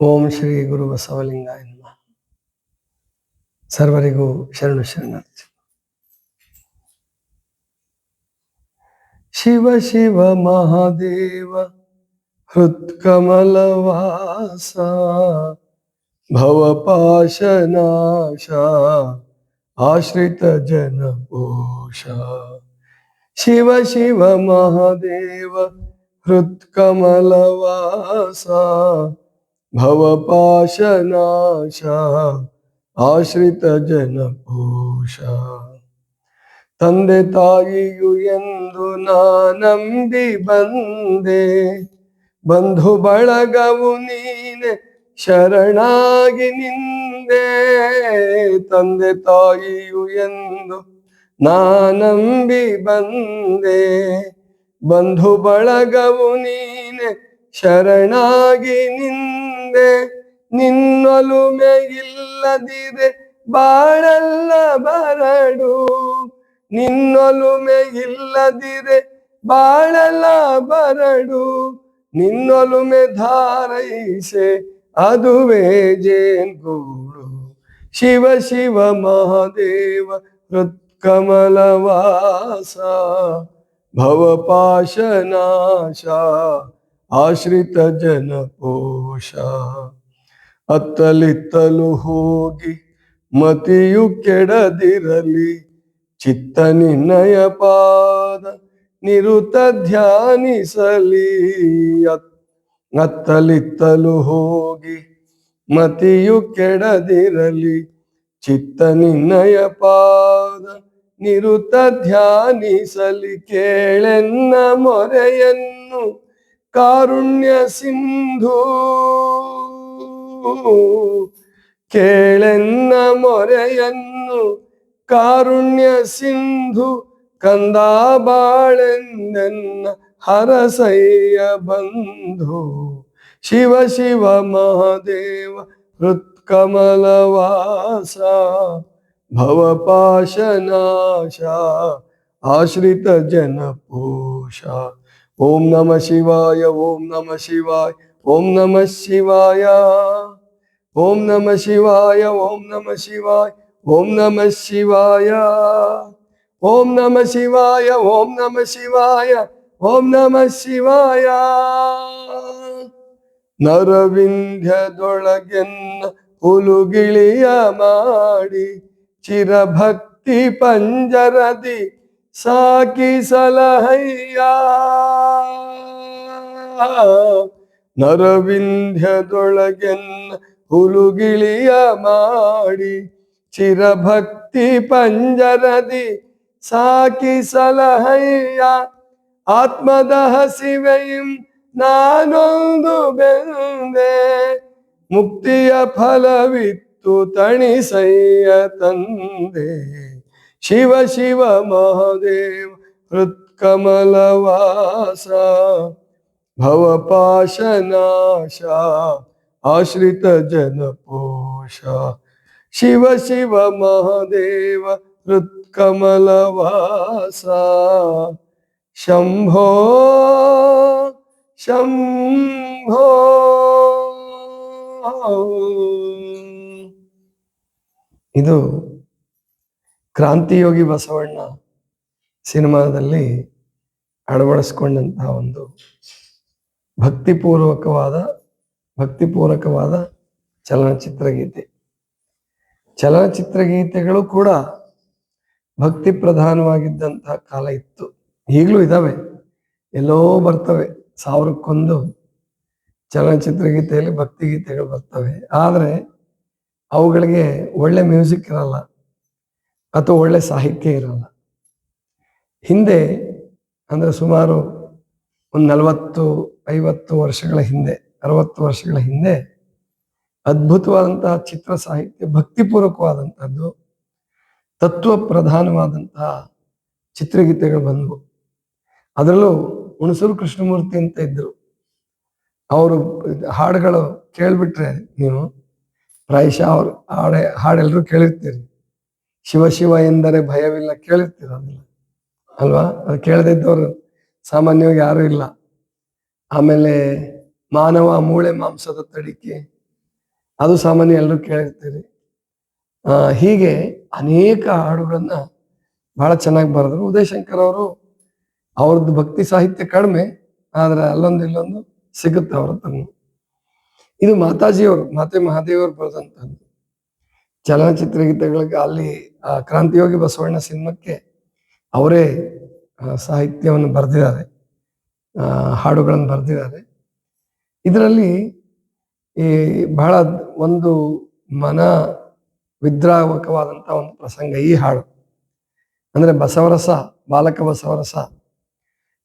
ಓಂ ಶ್ರೀ ಗುರು ಬಸವಲಿಂಗಾಯ ನಮಃ ಸರ್ವರಿಗೂ ಶರಣು ಶರಣಾರ್ಥಿ ಶಿವ ಶಿವ ಮಹಾದೇವ ಹೃತ್ಕಮಲವಾಸ ಭವಪಾಶನಾಶ ಆಶ್ರಿತ ಜನಪೋಷ ಶಿವ ಶಿವ ಮಹಾದೇವ ಹೃತ್ಕಮಲವಾಸ ಭವಪಾಶನಾಶ ಆಶ್ರಿತ ಜನಪೋಷ ತಂದೆ ತಾಯಿಯು ಎಂದು ನಂಬಿ ಬಂದೆ, ಬಂಧು ಬಳಗವು ನೀನೆ ಶರಣಾಗಿ ನಿಂದೆ. ತಂದೆ ತಾಯಿಯು ಎಂದು ನಂಬಿ ಬಂದೆ, ಬಂಧು ಬಳಗವು ನೀನೆ ಶರಣಾಗಿ ನಿಂದೆ. ನಿನ್ನೊಲುಮೆ ಇಲ್ಲದಿರೆ ಬಾಳಲ್ಲ ಬರಡು. ನಿನ್ನೊಲುಮೆ ಇಲ್ಲದಿರೆ ಬಾಳಲ್ಲ ಬರಡು. ನಿನ್ನೊಲುಮೆ ಧಾರೈಸೆ ಅದುವೇ ಜೇನ್ಗೂಡು ಶಿವ ಶಿವ ಮಹಾದೇವ ಹೃತ್ಕಮಲವಾಸ ಭವಪಾಶನಾಶ. ಆಶ್ರಿತ ಜನಪೋಷ ಅತ್ತಲಿತ್ತಲು ಹೋಗಿ ಮತಿಯು ಕೆಡದಿರಲಿ, ಚಿತ್ತ ನಿನ್ನಯ ಪಾದ ನಿರುತ ಧ್ಯಾನಿಸಲಿ. ಅತ್- ಅತ್ತಲಿತ್ತಲು ಹೋಗಿ ಮತಿಯು ಕೆಡದಿರಲಿ, ಚಿತ್ತ ನಿನ್ನಯ ಪಾದ ನಿರುತ ಧ್ಯಾನಿಸಲಿ. ಕೇಳೆನ್ನ ಮೊರೆಯನ್ನು ಕಾರುಣ್ಯ ಸಿಂಧು. ಕೇಳೆನ್ನ ಮೊರೆಯನ್ನು ಕಾರುಣ್ಯ ಸಿಂಧು ಕಂದ ಹರಸಯ್ಯ ಬಂಧು. ಶಿವ ಶಿವ ಮಹಾದೇವ, ಹೃತ್ಕಮಲವಾಸ, ಭವಪಾಶನಾಶ, ಆಶ್ರಿತ ಜನಪೋಷ. ஓம் நம சிவாய ஓம் நம சிவாய் ஓம் நம சிவாய. ஓம் நம சிவாய ஓம் நம சிவாய் ஓம் நம சிவாய. ஓம் நம சிவாய ஓம் நம சிவாய ஓம் நம சிவாய. ನರವಿಂಧ್ಯದೊಳಗೆನ್ನ ಹುಲುಗಿಳಿಯ ಮಾಡಿ ಚಿರಭಕ್ತಿ ಪಂಜರದಿ ಸಾಕಿ ಸಲಹಯ್ಯ. ನರವಿಂಧ್ಯದೊಳಗೆನ್ನ ಹುಲುಗಿಳಿಯ ಮಾಡಿ ಚಿರಭಕ್ತಿ ಪಂಜರದಿ ಸಾಕಿ ಸಲಹಯ್ಯ. ಆತ್ಮದ ಹಸಿವೆಯಂ ನಾನೊಂದು ಬೆಂದೆ, ಮುಕ್ತಿಯ ಫಲವಿತ್ತು ತಣಿಸಯ್ಯ ತಂದೆ. शिव शिव महादेव हृत्कमलवासा भवपाशनाशा आश्रितजनपोषा शिव शिव महादेव हृत्कमलवासा शंभो शम्भो ಇದು ಕ್ರಾಂತಿಯೋಗಿ ಬಸವಣ್ಣ ಸಿನಿಮಾದಲ್ಲಿ ಅಳವಡಿಸ್ಕೊಂಡಂತಹ ಒಂದು ಭಕ್ತಿಪೂರ್ವಕವಾದ ಭಕ್ತಿಪೂರ್ವಕವಾದ ಚಲನಚಿತ್ರ ಗೀತೆ ಚಲನಚಿತ್ರ ಗೀತೆಗಳು ಕೂಡ ಭಕ್ತಿ ಪ್ರಧಾನವಾಗಿದ್ದಂತಹ ಕಾಲ ಇತ್ತು. ಈಗಲೂ ಇದಾವೆ. ಎಲ್ಲೋ ಬರ್ತವೆ. ಸಾವಿರಕ್ಕೊಂದು ಚಲನಚಿತ್ರ ಗೀತೆಯಲ್ಲಿ ಭಕ್ತಿ ಗೀತೆಗಳು ಬರ್ತವೆ. ಆದರೆ ಅವುಗಳಿಗೆ ಒಳ್ಳೆ ಮ್ಯೂಸಿಕ್ ಇರಲ್ಲ. ಅಥವಾ ಒಳ್ಳೆ ಸಾಹಿತ್ಯ ಇರಲ್ಲ. ಹಿಂದೆ ಅಂದರೆ ಸುಮಾರು ಒಂದು ನಲವತ್ತು, ಐವತ್ತು ವರ್ಷಗಳ ಹಿಂದೆ, ಅರವತ್ತು ವರ್ಷಗಳ ಹಿಂದೆ ಅದ್ಭುತವಾದಂತಹ ಚಿತ್ರ ಸಾಹಿತ್ಯ ಭಕ್ತಿಪೂರ್ವಕವಾದಂಥದ್ದು ತತ್ವ ಪ್ರಧಾನವಾದಂತಹ ಚಿತ್ರಗೀತೆಗಳು ಬಂದವು. ಅದರಲ್ಲೂ ಹುಣಸೂರು ಕೃಷ್ಣಮೂರ್ತಿ ಅಂತ ಇದ್ದರು ಅವರು ಹಾಡುಗಳು ಕೇಳಿಬಿಟ್ರೆ ನೀವು ಪ್ರಾಯಶಃ ಅವ್ರು ಹಾಡೆ ಹಾಡೆಲ್ಲರೂ ಕೇಳಿರ್ತೀರಿ. ಶಿವ ಶಿವ ಎಂದರೆ ಭಯವಿಲ್ಲ ಕೇಳಿರ್ತೀರ ಅದೆಲ್ಲ ಅಲ್ವಾ? ಅದು ಕೇಳದಿದ್ದವರು ಸಾಮಾನ್ಯವಾಗಿ ಯಾರು ಇಲ್ಲ. ಆಮೇಲೆ ಮಾನವ ಮೂಳೆ ಮಾಂಸದ ತಡಿಕೆ, ಅದು ಸಾಮಾನ್ಯ ಎಲ್ಲರೂ ಕೇಳಿರ್ತೀರಿ. ಹೀಗೆ ಅನೇಕ ಹಾಡುಗಳನ್ನ ಬಹಳ ಚೆನ್ನಾಗಿ ಬರೆದ್ರು. ಉದಯಶಂಕರ್ ಅವರು, ಅವ್ರದ್ದು ಭಕ್ತಿ ಸಾಹಿತ್ಯ ಕಡಿಮೆ, ಆದ್ರೆ ಅಲ್ಲೊಂದು ಇಲ್ಲೊಂದು ಸಿಗುತ್ತೆ ಅವ್ರ ತಮ್ಮ ಇದು ಮಾತಾಜಿಯವರು, ಮಾತೆ ಮಹಾದೇವರು ಬರೆದಂತಹದ್ದು. ಚಲನಚಿತ್ರ ಗೀತೆಗಳಿಗೆ ಅಲ್ಲಿ ಕ್ರಾಂತಿಯೋಗಿ ಬಸವಣ್ಣ ಸಿನಿಮಾಕ್ಕೆ ಅವರೇ ಸಾಹಿತ್ಯವನ್ನು ಬರೆದಿದ್ದಾರೆ. ಹಾಡುಗಳನ್ನು ಬರೆದಿದ್ದಾರೆ. ಇದರಲ್ಲಿ ಈ ಬಹಳ ಒಂದು ಮನ ವಿದ್ರಾವಕವಾದಂಥ ಒಂದು ಪ್ರಸಂಗ ಈ ಹಾಡು. ಅಂದರೆ ಬಸವರಸ, ಬಾಲಕ ಬಸವರಸ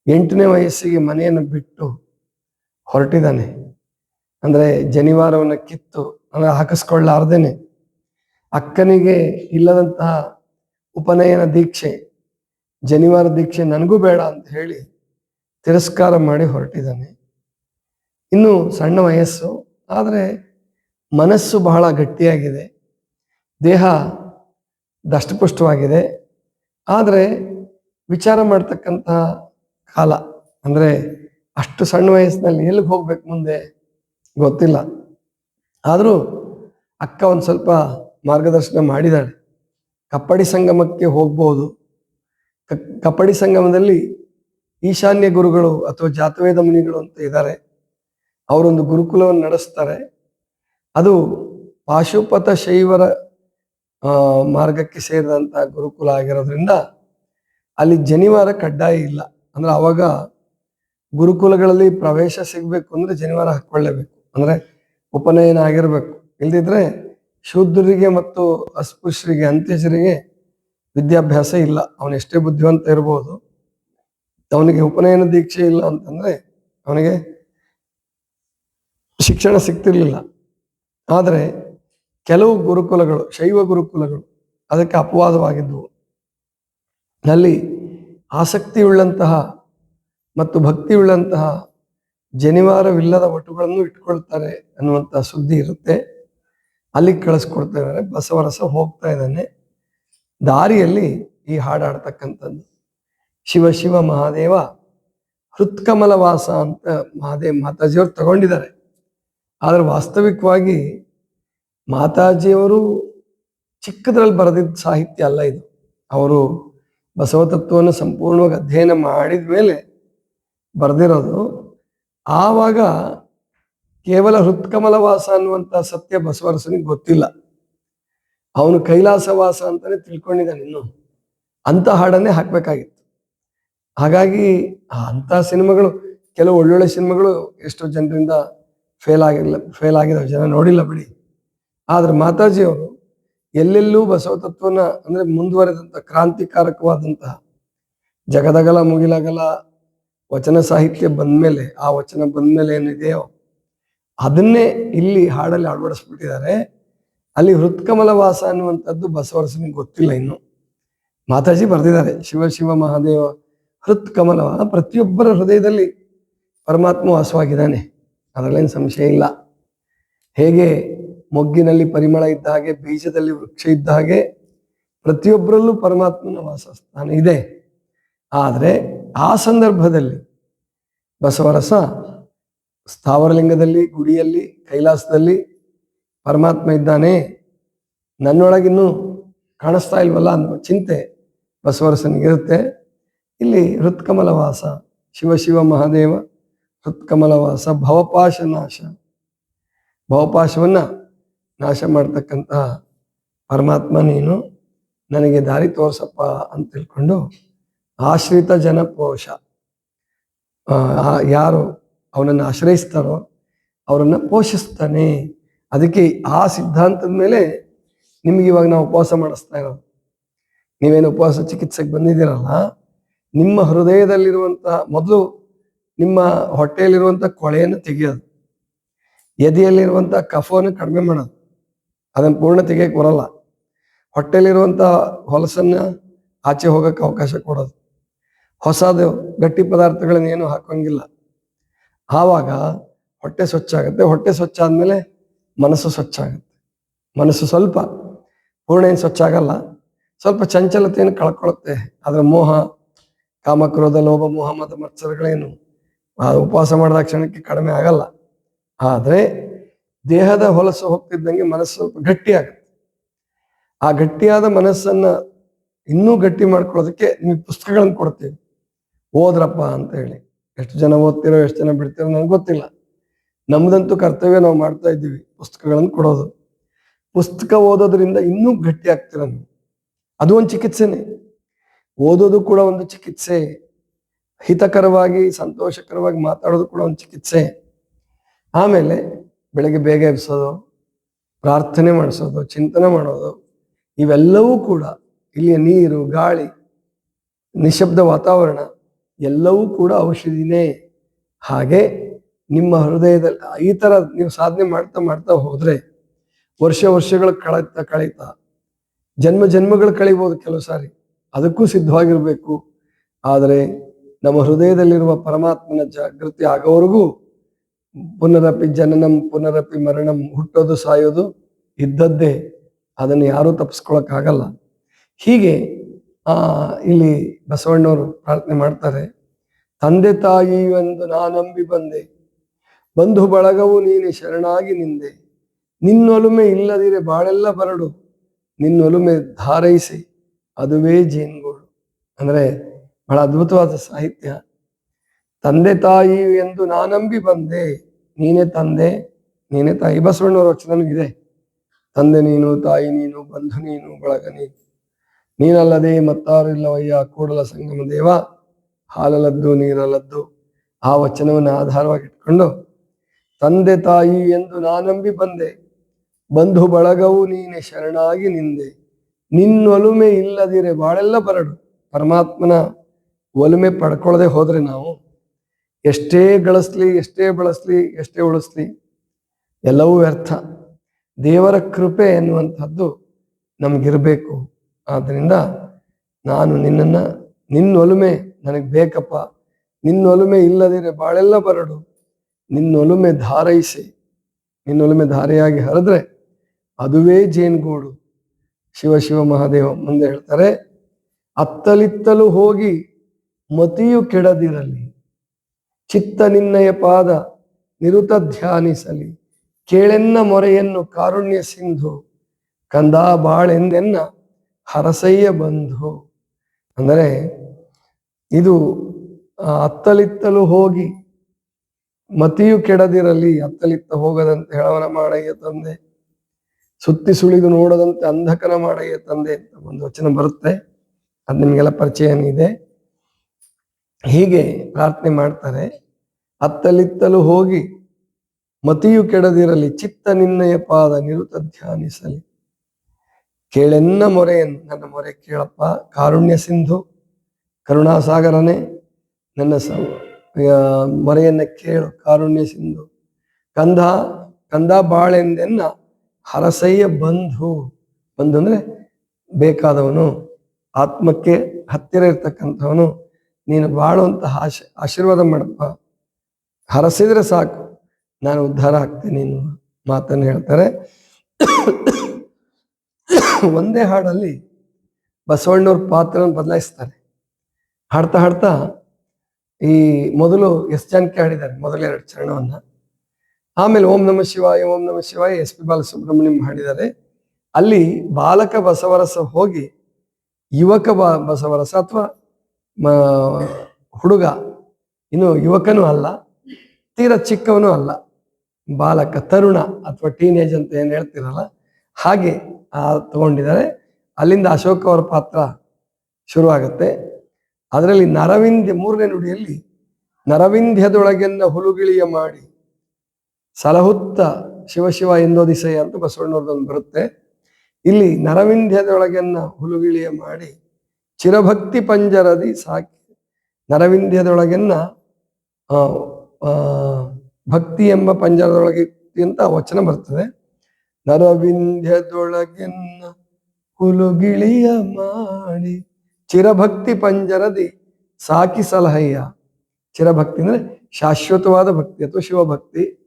ಎಂಟನೇ ವಯಸ್ಸಿಗೆ ಮನೆಯನ್ನು ಬಿಟ್ಟು ಹೊರಟಿದ್ದಾನೆ. ಅಂದರೆ ಜನಿವಾರವನ್ನು ಕಿತ್ತು, ಅಂದರೆ ಹಾಕಿಸ್ಕೊಳ್ಳಾರ್ದೇನೆ ಅಕ್ಕನಿಗೆ ಇಲ್ಲದಂತಹ ಉಪನಯನ ದೀಕ್ಷೆ, ಜನಿವಾರ ದೀಕ್ಷೆ ನನಗೂ ಬೇಡ ಅಂತ ಹೇಳಿ ತಿರಸ್ಕಾರ ಮಾಡಿ ಹೊರಟಿದ್ದಾನೆ. ಇನ್ನು ಸಣ್ಣ ವಯಸ್ಸು, ಆದರೆ ಮನಸ್ಸು ಬಹಳ ಗಟ್ಟಿಯಾಗಿದೆ. ದೇಹ ದಷ್ಟಪುಷ್ಟವಾಗಿದೆ. ಆದರೆ ವಿಚಾರ ಮಾಡ್ತಕ್ಕಂತಹ ಕಾಲ, ಅಂದರೆ ಅಷ್ಟು ಸಣ್ಣ ವಯಸ್ಸಿನಲ್ಲಿ ಎಲ್ಲಿಗೆ ಹೋಗ್ಬೇಕು ಮುಂದೆ ಗೊತ್ತಿಲ್ಲ. ಆದರೂ ಅಕ್ಕ ಒಂದು ಸ್ವಲ್ಪ ಮಾರ್ಗದರ್ಶನ ಮಾಡಿದ್ದಾರೆ ಕಪ್ಪಡಿ ಸಂಗಮಕ್ಕೆ ಹೋಗ್ಬೋದು. ಕ- ಕಪ್ಪಡಿ ಸಂಗಮದಲ್ಲಿ ಈಶಾನ್ಯ ಗುರುಗಳು ಅಥವಾ ಜಾತವೇದ ಮುನಿಗಳು ಅಂತ ಇದ್ದಾರೆ ಅವರೊಂದು ಗುರುಕುಲವನ್ನು ನಡೆಸ್ತಾರೆ. ಅದು ಪಾಶುಪತ ಶೈವರ ಮಾರ್ಗಕ್ಕೆ ಸೇರಿದಂಥ ಗುರುಕುಲ ಆಗಿರೋದ್ರಿಂದ ಅಲ್ಲಿ ಜನಿವಾರ ಕಡ್ಡಾಯ ಇಲ್ಲ. ಅಂದ್ರೆ ಅವಾಗ ಗುರುಕುಲಗಳಲ್ಲಿ ಪ್ರವೇಶ ಸಿಗಬೇಕು ಅಂದರೆ ಜನಿವಾರ ಹಾಕ್ಕೊಳ್ಳೇಬೇಕು. ಅಂದರೆ ಉಪನಯನ ಆಗಿರಬೇಕು. ಇಲ್ದಿದ್ರೆ ಶೂದ್ರರಿಗೆ ಮತ್ತು ಅಸ್ಪೃಶ್ಯರಿಗೆ, ಅಂತ್ಯಜರಿಗೆ ವಿದ್ಯಾಭ್ಯಾಸ ಇಲ್ಲ. ಅವನು ಎಷ್ಟೇ ಬುದ್ಧಿವಂತ ಇರಬಹುದು ಅವನಿಗೆ ಉಪನಯನ ದೀಕ್ಷೆ ಇಲ್ಲ ಅಂತಂದ್ರೆ ಅವನಿಗೆ ಶಿಕ್ಷಣ ಸಿಗ್ತಿರ್ಲಿಲ್ಲ. ಆದರೆ ಕೆಲವು ಗುರುಕುಲಗಳು, ಶೈವ ಗುರುಕುಲಗಳು ಅದಕ್ಕೆ ಅಪವಾದವಾಗಿದ್ದವು ಅಲ್ಲಿ ಆಸಕ್ತಿಯುಳ್ಳಂತಹ ಮತ್ತು ಭಕ್ತಿಯುಳ್ಳಂತಹ ಜನಿವಾರವಿಲ್ಲದ ಒಟುಗಳನ್ನು ಇಟ್ಕೊಳ್ತಾರೆ ಅನ್ನುವಂತಹ ಸುದ್ದಿ ಇರುತ್ತೆ. ಅಲ್ಲಿಗೆ ಕಳಿಸ್ಕೊಡ್ತಾ ಇದ್ದಾರೆ. ಬಸವರಸ ಹೋಗ್ತಾ ಇದ್ದಾನೆ. ದಾರಿಯಲ್ಲಿ ಈ ಹಾಡಾಡ್ತಕ್ಕಂಥದ್ದು. ಶಿವ ಶಿವ ಮಹಾದೇವ ಹೃತ್ಕಮಲ ವಾಸ ಅಂತ ಮಹಾದೇವ್ ಮಾತಾಜಿಯವರು ತಗೊಂಡಿದ್ದಾರೆ. ಆದ್ರೆ ವಾಸ್ತವಿಕವಾಗಿ ಮಾತಾಜಿಯವರು ಚಿಕ್ಕದ್ರಲ್ಲಿ ಬರೆದಿದ್ದ ಸಾಹಿತ್ಯ ಅಲ್ಲ ಇದು. ಅವರು ಬಸವ ತತ್ವವನ್ನು ಸಂಪೂರ್ಣವಾಗಿ ಅಧ್ಯಯನ ಮಾಡಿದ ಮೇಲೆ ಬರೆದಿರೋದು. ಆವಾಗ ಕೇವಲ ಹೃತ್ಕಮಲವಾಸ ಅನ್ನುವಂಥ ಸತ್ಯ ಬಸವರಸನಿಗೆ ಗೊತ್ತಿಲ್ಲ. ಅವನು ಕೈಲಾಸವಾಸ ಅಂತಾನೆ ತಿಳ್ಕೊಂಡಿದ್ದಾನೆ ಇನ್ನು. ಅಂತ ಹಾಡನ್ನೇ ಹಾಕ್ಬೇಕಾಗಿತ್ತು. ಹಾಗಾಗಿ ಅಂಥ ಸಿನಿಮಾಗಳು, ಕೆಲವು ಒಳ್ಳೊಳ್ಳೆ ಸಿನಿಮಾಗಳು ಎಷ್ಟೋ ಜನರಿಂದ ಫೇಲ್ ಆಗಿಲ್ಲ ಫೇಲ್ ಆಗಿದಾವೆ, ಜನ ನೋಡಿಲ್ಲ ಬಿಡಿ. ಆದ್ರೆ ಮಾತಾಜಿಯವರು ಎಲ್ಲೆಲ್ಲೂ ಬಸವ ತತ್ವನ ಅಂದ್ರೆ ಮುಂದುವರೆದಂಥ ಕ್ರಾಂತಿಕಾರಕವಾದಂತಹ ಜಗದಗಲ ಮುಗಿಲಗಲ ವಚನ ಸಾಹಿತ್ಯ ಬಂದ್ಮೇಲೆ ಆ ವಚನ ಬಂದ್ಮೇಲೆ ಏನಿದೆಯೋ ಅದನ್ನೇ ಇಲ್ಲಿ ಹಾಡಲ್ಲಿ ಅಳವಡಿಸ್ಬಿಟ್ಟಿದ್ದಾರೆ. ಅಲ್ಲಿ ಹೃತ್ಕಮಲ ವಾಸ ಅನ್ನುವಂಥದ್ದು ಬಸವರಸನಿಗೆ ಗೊತ್ತಿಲ್ಲ ಇನ್ನು. ಮಾತಾಜಿ ಬರೆದಿದ್ದಾರೆ, ಶಿವ ಶಿವ ಮಹಾದೇವ ಹೃತ್ಕಮಲ ಪ್ರತಿಯೊಬ್ಬರ ಹೃದಯದಲ್ಲಿ ಪರಮಾತ್ಮ ವಾಸವಾಗಿದ್ದಾನೆ. ಅದರಲ್ಲೇನು ಸಂಶಯ ಇಲ್ಲ. ಹೇಗೆ ಮೊಗ್ಗಿನಲ್ಲಿ ಪರಿಮಳ ಇದ್ದ ಹಾಗೆ ಬೀಜದಲ್ಲಿ ವೃಕ್ಷ ಇದ್ದ ಹಾಗೆ ಪ್ರತಿಯೊಬ್ಬರಲ್ಲೂ ಪರಮಾತ್ಮನ ವಾಸಸ್ಥಾನ ಇದೆ. ಆದರೆ ಆ ಸಂದರ್ಭದಲ್ಲಿ ಬಸವರಸ ಸ್ಥಾವರಲಿಂಗದಲ್ಲಿ, ಗುಡಿಯಲ್ಲಿ, ಕೈಲಾಸದಲ್ಲಿ ಪರಮಾತ್ಮ ಇದ್ದಾನೆ. ನನ್ನೊಳಗಿನ್ನೂ ಕಾಣಿಸ್ತಾ ಇಲ್ವಲ್ಲ ಅನ್ನೋ ಚಿಂತೆ ಬಸವರಸನಿಗಿರುತ್ತೆ ಇಲ್ಲಿ ಹೃತ್ಕಮಲವಾಸ, ಶಿವ ಶಿವ ಮಹಾದೇವ, ಹೃತ್ಕಮಲವಾಸ, ಭವಪಾಶ ನಾಶ. ಭವಪಾಶವನ್ನು ನಾಶ ಮಾಡ್ತಕ್ಕಂತಹ ಪರಮಾತ್ಮ ನೀನು, ನನಗೆ ದಾರಿ ತೋರ್ಸಪ್ಪ ಅಂತ ತಿಳ್ಕೊಂಡು ಆಶ್ರಿತ ಜನಪೋಷ ಯಾರು ಅವನನ್ನು ಆಶ್ರಯಿಸ್ತಾರೋ, ಅವರನ್ನು ಪೋಷಿಸ್ತಾನೆ. ಅದಕ್ಕೆ ಆ ಸಿದ್ಧಾಂತದ ಮೇಲೆ ನಿಮಗೆ ಇವಾಗ ನಾವು ಉಪವಾಸ ಮಾಡಿಸ್ತಾ ಇರೋದು. ನೀವೇನು ಉಪವಾಸ ಚಿಕಿತ್ಸೆಗೆ ಬಂದಿದ್ದೀರಲ್ಲ, ನಿಮ್ಮ ಹೃದಯದಲ್ಲಿರುವಂಥ ಮೊದಲು ನಿಮ್ಮ ಹೊಟ್ಟೆಯಲ್ಲಿರುವಂಥ ಕೊಳೆಯನ್ನು ತೆಗೆಯೋದು. ಎದೆಯಲ್ಲಿರುವಂಥ ಕಫವನ್ನು ಕಡಿಮೆ ಮಾಡೋದು. ಅದನ್ನು ಪೂರ್ಣ ತೆಗಿಯಕ್ಕೆ ಬರಲ್ಲ. ಹೊಟ್ಟೆಯಲ್ಲಿರುವಂಥ ಹೊಲಸನ್ನು ಆಚೆ ಹೋಗೋಕ್ಕೆ ಅವಕಾಶ ಕೊಡೋದು. ಹೊಸದು ಗಟ್ಟಿ ಪದಾರ್ಥಗಳನ್ನ ಏನು ಹಾಕೋಂಗಿಲ್ಲ. ಆವಾಗ ಹೊಟ್ಟೆ ಸ್ವಚ್ಛ ಆಗುತ್ತೆ ಹೊಟ್ಟೆ ಸ್ವಚ್ಛ ಆದಮೇಲೆ ಮನಸ್ಸು ಸ್ವಚ್ಛ ಆಗುತ್ತೆ. ಮನಸ್ಸು ಸ್ವಲ್ಪ ಪೂರ್ಣ ಏನು ಸ್ವಚ್ಛ ಆಗಲ್ಲ. ಸ್ವಲ್ಪ ಚಂಚಲತೆಯನ್ನು ಕಳ್ಕೊಳ್ಳುತ್ತೆ. ಅದರ ಮೋಹ, ಕಾಮಕ್ರೋಧ, ಲೋಭ, ಮೋಹ ಮತ ಮತ್ಸರಗಳೇನು ಉಪವಾಸ ಮಾಡಿದ ಕ್ಷಣಕ್ಕೆ ಕಡಿಮೆ ಆಗಲ್ಲ. ಆದರೆ ದೇಹದ ಹೊಲಸು ಹೋಗ್ತಿದ್ದಂಗೆ ಮನಸ್ಸು ಸ್ವಲ್ಪ ಗಟ್ಟಿ ಆಗುತ್ತೆ ಆ ಗಟ್ಟಿಯಾದ ಮನಸ್ಸನ್ನ ಇನ್ನೂ ಗಟ್ಟಿ ಮಾಡ್ಕೊಳ್ಳೋದಕ್ಕೆ ನಿಮಗೆ ಪುಸ್ತಕಗಳನ್ನು ಕೊಡ್ತೀವಿ. ಓದ್ರಪ್ಪ ಅಂತ ಹೇಳಿ. ಎಷ್ಟು ಜನ ಓದ್ತಿರೋ, ಎಷ್ಟು ಜನ ಬಿಡ್ತಿರೋ ನನಗೆ ಗೊತ್ತಿಲ್ಲ. ನಮ್ದಂತೂ ಕರ್ತವ್ಯ ನಾವು ಮಾಡ್ತಾ ಇದ್ದೀವಿ, ಪುಸ್ತಕಗಳನ್ನು ಕೊಡೋದು. ಪುಸ್ತಕ ಓದೋದ್ರಿಂದ ಇನ್ನೂ ಗಟ್ಟಿ ಆಗ್ತೀರ ನೀವು? ಅದು ಒಂದು ಚಿಕಿತ್ಸೆನೆ. ಓದೋದು ಕೂಡ ಒಂದು ಚಿಕಿತ್ಸೆ. ಹಿತಕರವಾಗಿ, ಸಂತೋಷಕರವಾಗಿ ಮಾತಾಡೋದು ಕೂಡ ಒಂದು ಚಿಕಿತ್ಸೆ. ಆಮೇಲೆ ಬೆಳಗ್ಗೆ ಬೇಗ ಎಬ್ಸೋದು, ಪ್ರಾರ್ಥನೆ ಮಾಡಿಸೋದು, ಚಿಂತನೆ ಮಾಡೋದು, ಇವೆಲ್ಲವೂ ಕೂಡ ಇಲ್ಲಿಯ ನೀರು, ಗಾಳಿ, ನಿಶಬ್ದ ವಾತಾವರಣ ಎಲ್ಲವೂ ಕೂಡ ಔಷಧಿನೇ. ಹಾಗೆ ನಿಮ್ಮ ಹೃದಯದಲ್ಲಿ ಈ ಥರ ನೀವು ಸಾಧನೆ ಮಾಡ್ತಾ ಮಾಡ್ತಾ ಹೋದರೆ ವರ್ಷ ವರ್ಷಗಳು ಕಳೀತಾ ಕಳೀತಾ, ಜನ್ಮ ಜನ್ಮಗಳು ಕಳಿಬೋದು ಕೆಲವು ಸಾರಿ. ಅದಕ್ಕೂ ಸಿದ್ಧವಾಗಿರಬೇಕು. ಆದರೆ ನಮ್ಮ ಹೃದಯದಲ್ಲಿರುವ ಪರಮಾತ್ಮನ ಜಾಗೃತಿ ಆಗೋವರೆಗೂ ಪುನರಪಿ ಜನನಂ, ಪುನರಪಿ ಮರಣಂ, ಹುಟ್ಟೋದು, ಸಾಯೋದು ಇದ್ದದ್ದೇ. ಅದನ್ನು ಯಾರೂ ತಪ್ಪಿಸ್ಕೊಳಕ್ಕಾಗಲ್ಲ. ಹೀಗೆ ಇಲ್ಲಿ ಬಸವಣ್ಣವರು ಪ್ರಾರ್ಥನೆ ಮಾಡ್ತಾರೆ, ತಂದೆ ತಾಯಿ ಎಂದು ನಾನಂಬಿ ಬಂದೆ, ಬಂಧು ಬಳಗವು ನೀನೆ ಶರಣಾಗಿ ನಿಂದೆ, ನಿನ್ನೊಲುಮೆ ಇಲ್ಲದಿರೆ ಬಾಳೆಲ್ಲ ಬರಡು, ನಿನ್ನೊಲುಮೆ ಧಾರೈಸಿ, ಅದುವೇ ಜೀನ್ಗೋಳು ಅಂದ್ರೆ ಬಹಳ ಅದ್ಭುತವಾದ ಸಾಹಿತ್ಯ. ತಂದೆ ತಾಯಿ ಎಂದು ನಾನಂಬಿ ಬಂದೆ, ನೀನೇ ತಂದೆ, ನೀನೇ ತಾಯಿ. ಬಸವಣ್ಣವ್ರ ವಚನನೂ ಇದೆ ತಂದೆ ನೀನು, ತಾಯಿ ನೀನು, ಬಂಧು ನೀನು, ಬಳಗ ನೀನು ನೀನಲ್ಲದೆ ಮತ್ತಾರು ಇಲ್ಲವಯ್ಯ ಕೂಡಲ ಸಂಗಮ ದೇವ. ಹಾಲಲದ್ದು ನೀರಲದ್ದು ಆ ವಚನವನ್ನು ಆಧಾರವಾಗಿ ಇಟ್ಕೊಂಡು, ತಂದೆ ತಾಯಿ ಎಂದು ನಾನಂಬಿ ಬಂದೆ. ಬಂಧು ಬಳಗವು ನೀನೆ ಶರಣಾಗಿ ನಿಂದೆ. ನಿನ್ನೊಲುಮೆ ಇಲ್ಲದಿರೆ ಬಾಳೆಲ್ಲ ಬರಡು. ಪರಮಾತ್ಮನ ಒಲುಮೆ ಪಡ್ಕೊಳ್ಳದೆ ಹೋದ್ರೆ ನಾವು ಎಷ್ಟೇ ಗಳಿಸ್ಲಿ, ಎಷ್ಟೇ ಬಳಸ್ಲಿ, ಎಷ್ಟೇ ಉಳಿಸ್ಲಿ, ಎಲ್ಲವೂ ವ್ಯರ್ಥ. ದೇವರ ಕೃಪೆ ಎನ್ನುವಂಥದ್ದು ನಮಗಿರಬೇಕು. ಆದ್ದರಿಂದ ನಾನು ನಿನ್ನನ್ನ ನಿನ್ನೊಲುಮೆ ನನಗೆ ಬೇಕಪ್ಪ. ನಿನ್ನೊಲುಮೆ ಇಲ್ಲದಿರೆ ಬಾಳೆಲ್ಲ ಬರಡು. ನಿನ್ನೊಲುಮೆ ಧಾರೈಸಿ. ನಿನ್ನೊಲುಮೆ ಧಾರೆಯಾಗಿ ಹರಿದ್ರೆ ಅದುವೇ ಜೇನುಗೂಡು. ಶಿವ ಶಿವ ಮಹಾದೇವ ಮುಂದೆ ಹೇಳ್ತಾರೆ, ಅತ್ತಲಿತ್ತಲು ಹೋಗಿ ಮತಿಯು ಕೆಡದಿರಲಿ. ಚಿತ್ತ ನಿನ್ನಯ ಪಾದ ನಿರುತ ಧ್ಯಾನಿಸಲಿ. ಕೇಳೆನ್ನ ಮೊರೆಯನ್ನು ಕಾರುಣ್ಯ ಸಿಂಧು, ಕಂದಾ ಬಾಳೆಂದೆನ್ನ ಹರಸಯ್ಯ ಬಂಧು. ಅಂದರೆ ಇದು ಅತ್ತಲಿತ್ತಲು ಹೋಗಿ ಮತಿಯು ಕೆಡದಿರಲಿ, ಅತ್ತಲಿತ್ತ ಹೋಗದಂತೆ ಹೇಳವನ ಮಾಡಯ್ಯ ತಂದೆ. ಸುತ್ತಿ ಸುಳಿದು ನೋಡದಂತೆ ಅಂಧಕನ ಮಾಡಯ್ಯ ತಂದೆ ಅಂತ ಒಂದು ವಚನ ಬರುತ್ತೆ. ಅದು ನಿಮಗೆಲ್ಲ ಪರಿಚಯನಿದೆ. ಹೀಗೆ ಪ್ರಾರ್ಥನೆ ಮಾಡ್ತಾರೆ. ಅತ್ತಲಿತ್ತಲು ಹೋಗಿ ಮತಿಯು ಕೆಡದಿರಲಿ, ಚಿತ್ತ ನಿನ್ನಯ ಪಾದ ನಿರುತ ಧ್ಯಾನಿಸಲಿ. ಕೇಳೆನ್ನ ಮೊರೆಯನ್ನು ನನ್ನ ಮೊರೆ ಕೇಳಪ್ಪ. ಕಾರುಣ್ಯ ಸಿಂಧು, ಕರುಣಾಸಾಗರನೇ ನನ್ನ ಸ ಮೊರೆಯನ್ನು ಕೇಳು ಕಾರುಣ್ಯ ಸಿಂಧು. ಕಂದ ಕಂದ ಬಾಳೆಂದೆನ್ನ ಹರಸಯ್ಯ ಬಂಧು. ಬಂಧು ಅಂದರೆ ಬೇಕಾದವನು, ಆತ್ಮಕ್ಕೆ ಹತ್ತಿರ ಇರ್ತಕ್ಕಂಥವನು. ನೀನು ಬಾಳುವಂತಹ ಆಶ, ಆಶೀರ್ವಾದ ಮಾಡಪ್ಪ. ಹರಸಿದ್ರೆ ಸಾಕು, ನಾನು ಉದ್ಧಾರ ಆಗ್ತೀನಿ ಮಾತನ್ನು ಹೇಳ್ತಾರೆ. ಒಂದೇ ಹಾಡಲ್ಲಿ ಬಸವಣ್ಣವ್ರ ಪಾತ್ರವನ್ನು ಬದಲಾಯಿಸ್ತಾರೆ. ಹಾಡ್ತಾ ಹಾಡ್ತಾ ಈ ಮೊದಲು ಎಸ್ ಜಾನಕಿ ಹಾಡಿದ್ದಾರೆ ಮೊದಲೆರಡು ಚರಣವನ್ನ. ಆಮೇಲೆ ಓಂ ನಮ ಶಿವಾಯ, ಓಂ ನಮ ಶಿವಾಯ, ಎಸ್ ಪಿ ಬಾಲಸುಬ್ರಹ್ಮಣ್ಯಂ ಹಾಡಿದ್ದಾರೆ. ಅಲ್ಲಿ ಬಾಲಕ ಬಸವರಸ ಹೋಗಿ ಯುವಕ ಬ, ಬಸವರಸ ಅಥವಾ ಹುಡುಗ, ಇನ್ನು ಯುವಕನೂ ಅಲ್ಲ, ತೀರ ಚಿಕ್ಕವನು ಅಲ್ಲ, ಬಾಲಕ ತರುಣ ಅಥವಾ ಟೀನೇಜ್ ಅಂತ ಏನು ಹೇಳ್ತಿರಲ್ಲ ಹಾಗೆ ತಗೊಂಡಿದ್ದಾರೆ. ಅಲ್ಲಿಂದ ಅಶೋಕ್ ಅವರ ಪಾತ್ರ ಶುರುವಾಗುತ್ತೆ. ಅದರಲ್ಲಿ ನರವಿಂದ್ಯ ಮೂರನೇ ನುಡಿಯಲ್ಲಿ ನರವಿಂಧ್ಯದೊಳಗೆನ್ನ ಹುಲುಗಿಳಿಯ ಮಾಡಿ ಸಲಹುತ್ತ ಶಿವಶಿವ ಶಿವ ದಿಸೈ ಅಂತ ಬಸವಣ್ಣವ್ರದೊಂದು ಬರುತ್ತೆ. ಇಲ್ಲಿ ನರವಿಂಧ್ಯದೊಳಗೆನ್ನ ಹುಲುಗಿಳಿಯ ಮಾಡಿ ಚಿರಭಕ್ತಿ ಪಂಜರದಿ ಸಾಕಿ ನರವಿಂಧ್ಯದೊಳಗೆನ್ನ ಭಕ್ತಿ ಎಂಬ ಪಂಜರದೊಳಗೆ ಅಂತ ವಚನ ಬರ್ತದೆ. ನರವಿಂಧ್ಯದೊಳಗೆನ್ನ ಹುಲುಗಿಳಿಯ ಮಾಡಿ ಚಿರಭಕ್ತಿ ಪಂಜರದಿ ಸಾಕಿ ಸಲಹಯ್ಯ ಚಿರಭಕ್ತಿ ಅಂದರೆ ಶಾಶ್ವತವಾದ ಭಕ್ತಿ ಅಥವಾ ಶಿವಭಕ್ತಿ.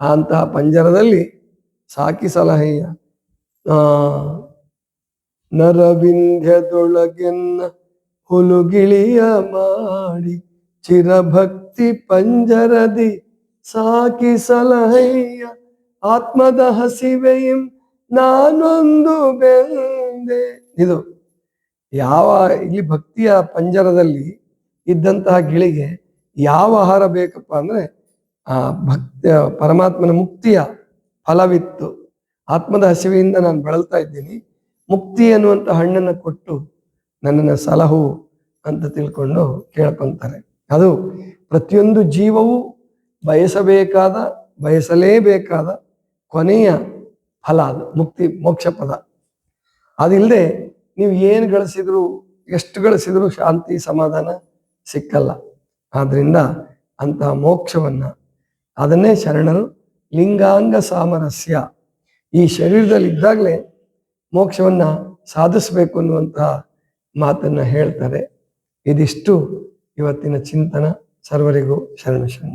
ಅಂತಹ ಪಂಜರದಲ್ಲಿ ಸಾಕಿ ಸಲಹಯ್ಯ ನರವಿಂಧ್ಯದೊಳಗೆನ್ನ ಹುಲುಗಿಳಿಯ ಮಾಡಿ ಚಿರಭಕ್ತಿ ಪಂಜರದಿ ಸಾಕಿ ಸಲಹಯ್ಯ ಆತ್ಮದ ಹಸಿವೆಯಂ ನಾನೊಂದು ಬೆಂದೆ. ಇದು ಯಾವ, ಇಲ್ಲಿ ಭಕ್ತಿಯ ಪಂಜರದಲ್ಲಿ ಇದ್ದಂತಹ ಗಿಳಿಗೆ ಯಾವ ಆಹಾರ ಬೇಕಪ್ಪ ಅಂದ್ರೆ, ಆ ಭಕ್ತಿಯ ಪರಮಾತ್ಮನ ಮುಕ್ತಿಯ ಫಲವಿತ್ತು. ಆತ್ಮದ ಹಸಿವೆಯಿಂದ ನಾನು ಬಳಲ್ತಾ ಇದ್ದೀನಿ. ಮುಕ್ತಿ ಅನ್ನುವಂಥ ಹಣ್ಣನ್ನು ಕೊಟ್ಟು ನನ್ನನ್ನು ಸಲಹು ಅಂತ ತಿಳ್ಕೊಂಡು ಕೇಳ್ಕೊಂತಾರೆ. ಅದು ಪ್ರತಿಯೊಂದು ಜೀವವು ಬಯಸಬೇಕಾದ, ಬಯಸಲೇಬೇಕಾದ ಕೊನೆಯ ಫಲ ಅದು, ಮುಕ್ತಿ, ಮೋಕ್ಷ ಪದ. ಅದಿಲ್ಲದೆ ನೀವು ಏನು ಗಳಿಸಿದ್ರು, ಎಷ್ಟು ಗಳಿಸಿದ್ರು ಶಾಂತಿ, ಸಮಾಧಾನ ಸಿಕ್ಕಲ್ಲ. ಆದ್ರಿಂದ ಅಂತಹ ಮೋಕ್ಷವನ್ನ ಅದನ್ನೇ ಶರಣರು ಲಿಂಗಾಂಗ ಸಾಮರಸ್ಯ. ಈ ಶರೀರದಲ್ಲಿ ಇದ್ದಾಗಲೇ ಮೋಕ್ಷವನ್ನ ಸಾಧಿಸಬೇಕು ಅನ್ನುವಂತಹ ಮಾತನ್ನ ಹೇಳ್ತಾರೆ. ಇದಿಷ್ಟು ಇವತ್ತಿನ ಚಿಂತನ. ಸರ್ವರಿಗೂ ಶರಣ ಶರಣ.